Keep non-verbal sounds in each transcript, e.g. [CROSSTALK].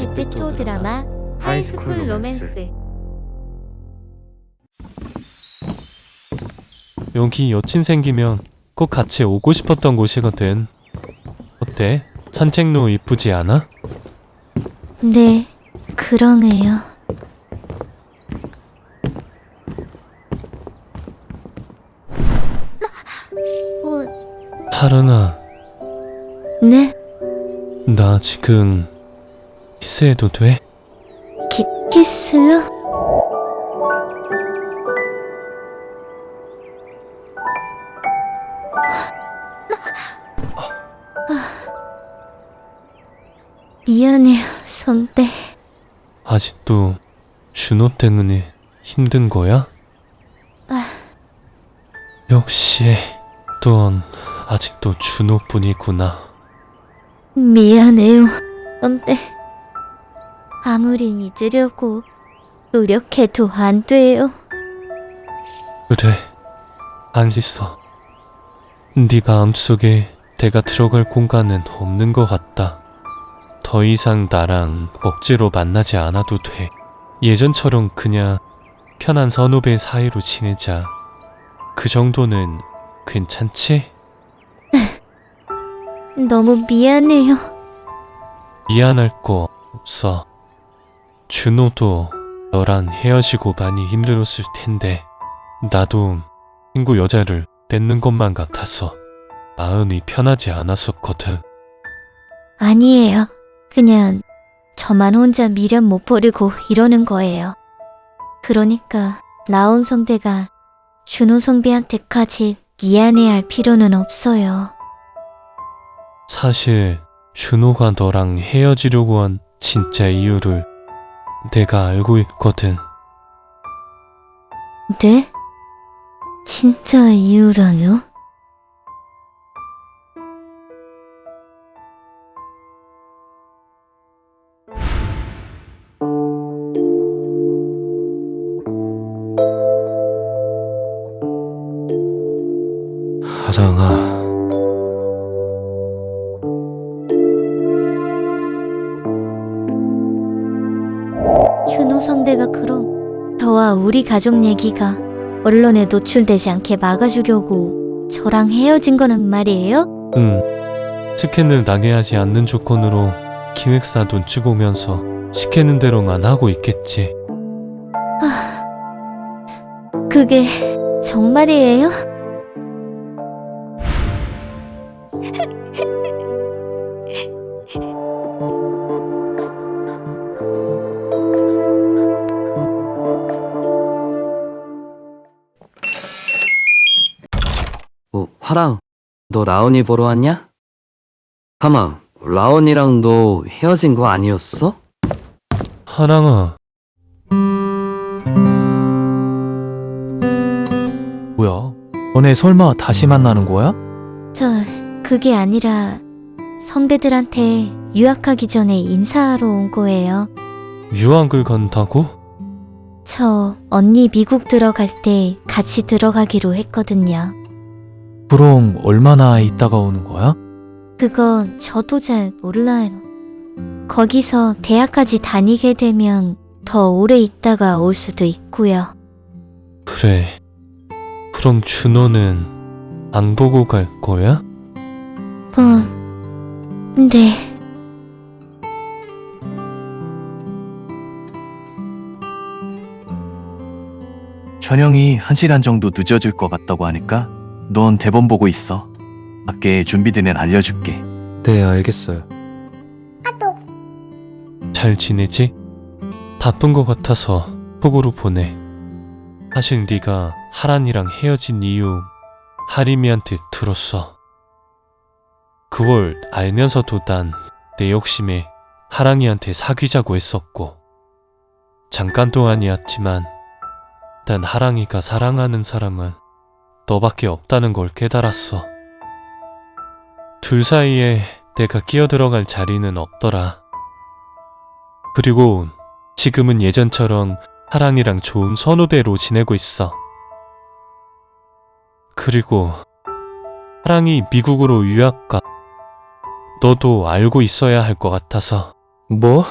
제페토 드라마 하이스쿨 로맨스 여기 여친 생기면 꼭 같이 오고 싶었던 곳이거든. 어때? 산책로 이쁘지 않아? 네 그러네요 어, 하른아, 네나 지금 키스해도 돼? 키, 키스요? 미안해요, 선배. 아직도 준호 때문에 힘든 거야? 아. 역시 넌 아직도 준호뿐이구나. 미안해요, 선배. 아무리 잊으려고 노력해도 안 돼요. 그래, 알겠어. 네 마음속에 내가 들어갈 공간은 없는 것 같다. 더 이상 나랑 억지로 만나지 않아도 돼. 예전처럼 그냥 편한 선후배 사이로 지내자. 그 정도는 괜찮지? [LAUGHS] 너무 미안해요. 미안할 거 없어. 준호도 너랑 헤어지고 많이 힘들었을 텐데, 나도 친구 여자를 뺏는 것만 같아서 마음이 편하지 않았었거든. 아니에요. 그냥 저만 혼자 미련 못 버리고 이러는 거예요. 그러니까 라온 성대가 준호 성배한테까지 미안해할 필요는 없어요. 사실 준호가 너랑 헤어지려고 한 진짜 이유를 내가 알고 있거든. 네? 진짜 이유라뇨? 하랑아. 우리 가족 얘기가 언론에 노출되지 않게 막아주려고 저랑 헤어진 거는 말이에요? 응. 스캔을 당해하지 않는 조건으로 기획사 눈치 보면서 시키는 대로만 하고 있겠지. 그게 정말이에요? [LAUGHS] 어, 화랑, 너 라온이 보러 왔냐? 가만, 라온이랑 너 헤어진 거 아니었어? 하랑아. 뭐야? 너네 설마 다시 만나는 거야? 저 그게 아니라 선배들한테 유학하기 전에 인사하러 온 거예요. 유학을 간다고? 저 언니 미국 들어갈 때 같이 들어가기로 했거든요. 그럼 얼마나 있다가 오는 거야? 그건 저도 잘 몰라요. 거기서 대학까지 다니게 되면 더 오래 있다가 올 수도 있고요. 그래. 그럼 준호는 안 보고 갈 거야? 뭐, 네. 촬영이 1시간 정도 늦어질 것 같다고 하니까 넌 대본 보고 있어. 밖에 준비되면 알려줄게. 네, 알겠어요. 잘 지내지? 바쁜 것 같아서 톡으로 보내. 사실 네가 하란이랑 헤어진 이유 하림이한테 들었어. 그걸 알면서도 난 내 욕심에 하랑이한테 사귀자고 했었고 잠깐 동안이었지만 난 하랑이가 사랑하는 사람은 너밖에 없다는 걸 깨달았어. 둘 사이에 내가 끼어들어갈 자리는 없더라. 그리고 지금은 예전처럼 하랑이랑 좋은 선후배로 지내고 있어. 그리고 하랑이 미국으로 유학 가. 너도 알고 있어야 할 것 같아서 뭐?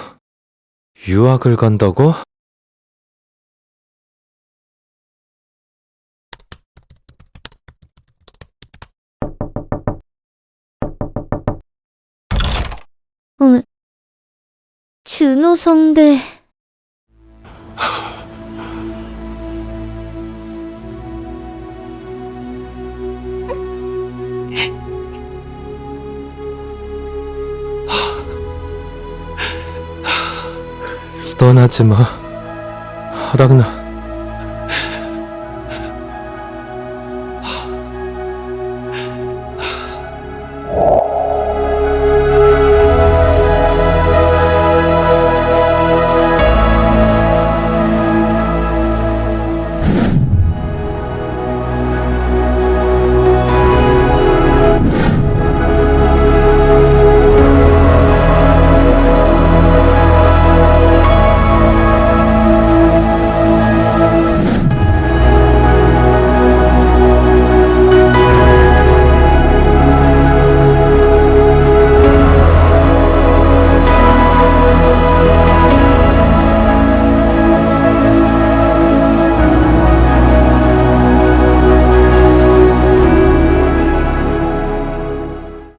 유학을 간다고? 응. 준호 성대. 떠나지 마. 하락나.